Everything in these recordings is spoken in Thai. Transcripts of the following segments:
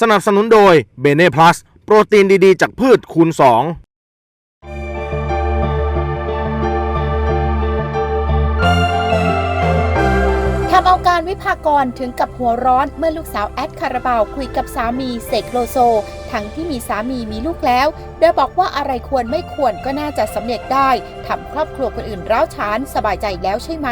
สนับสนุนโดยเบเน่พลัสโปรตีนดีๆ จากพืชคูณ 2ทำเอาการวิพากรถึงกับหัวร้อนเมื่อลูกสาวแอดคาราบาวคุยกับสามีเสกโลโซ ทั้งที่มีสามีมีลูกแล้ว โดยบอกว่าอะไรควรไม่ควรก็น่าจะสำเร็จได้ทำครอบครัวคนอื่นร้าวฉานสบายใจแล้วใช่ไหม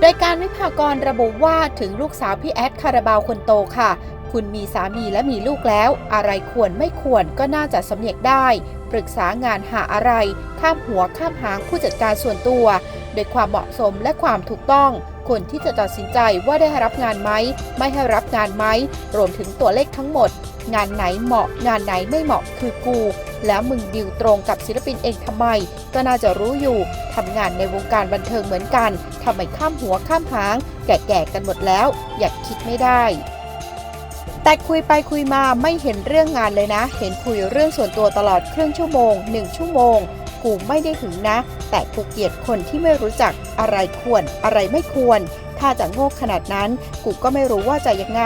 โดยการวิพากรระบุว่าถึงลูกสาวพี่แอดคาราบาวคนโตค่ะ คุณมีสามีและมีลูกแล้ว อะไรควรไม่ควรก็น่าจะสำเร็จได้ ปรึกษางานหาอะไร ข้ามหัวข้ามหางผู้จัดการส่วนตัว โดยความเหมาะสมและความถูกต้องคนที่จะตัดสินใจว่าได้รับงานไหม ไม่ให้รับงานไหม รวมถึงตัวเลขทั้งหมด งานไหนเหมาะ งานไหนไม่เหมาะคือกู แล้วมึงดิวตรงกับศิลปินเองทำไม ก็น่าจะรู้อยู่ทำงานในวงการบันเทิงเหมือนกันทำไมข้ามหัวข้ามหาง แก่ๆกันหมดแล้ว อยากคิดไม่ได้แต่คุยไปคุยมาไม่เห็นเรื่องงานเลยนะ เห็นคุยเรื่องส่วนตัวตลอดครึ่งชั่วโมงหนึ่งชั่วโมง กูไม่ได้หึงนะ แต่กูเกลียดคนที่ไม่รู้จักอะไรควรอะไรไม่ควร ถ้าจะโง่ขนาดนั้น กูก็ไม่รู้ว่าจะยังไง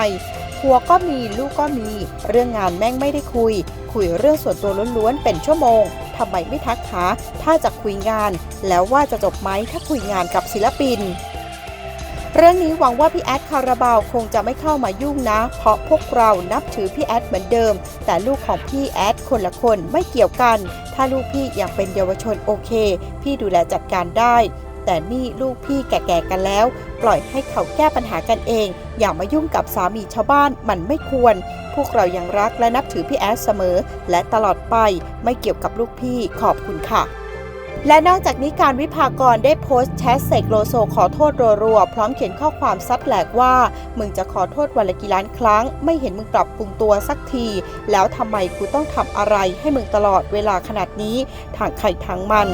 ผัวก็มีลูกก็มี เรื่องงานแม่งไม่ได้คุย คุยเรื่องส่วนตัวล้วนๆเป็นชั่วโมงทำไมไม่ทักหาถ้าจะคุยงาน แล้วว่าจะจบไหมถ้าคุยงานกับศิลปิน เรื่องนี้หวังว่าพี่แอดคาราบาวคงจะไม่เข้ามายุ่งนะ เพราะพวกเรานับถือพี่แอดเหมือนเดิม แต่ลูกของพี่แอดคนละคนไม่เกี่ยวกัน ถ้าลูกพี่อยังเป็นเยาวชนโอเค พี่ดูแลจัดการได้ แต่นี่ลูกพี่แก่ๆกันแล้ว ปล่อยให้เขาแก้ปัญหากันเอง อย่ามายุ่งกับสามีชาวบ้านมันไม่ควร พวกเรายังรักและนับถือพี่แอดเสมอ และตลอดไปไม่เกี่ยวกับลูกพี่ขอบคุณค่ะและนอกจากนี้การวิพากรได้โพสต์แชทเสกโลโซขอโทษรัวๆ พร้อมเขียนข้อความซัดแหลกว่า มึงจะขอโทษวันละกี่ล้านครั้ง ไม่เห็นมึงปรับปรุงตัวสักที แล้วทำไมกูต้องทำอะไรให้มึงตลอดเวลาขนาดนี้ทางใครทางมัน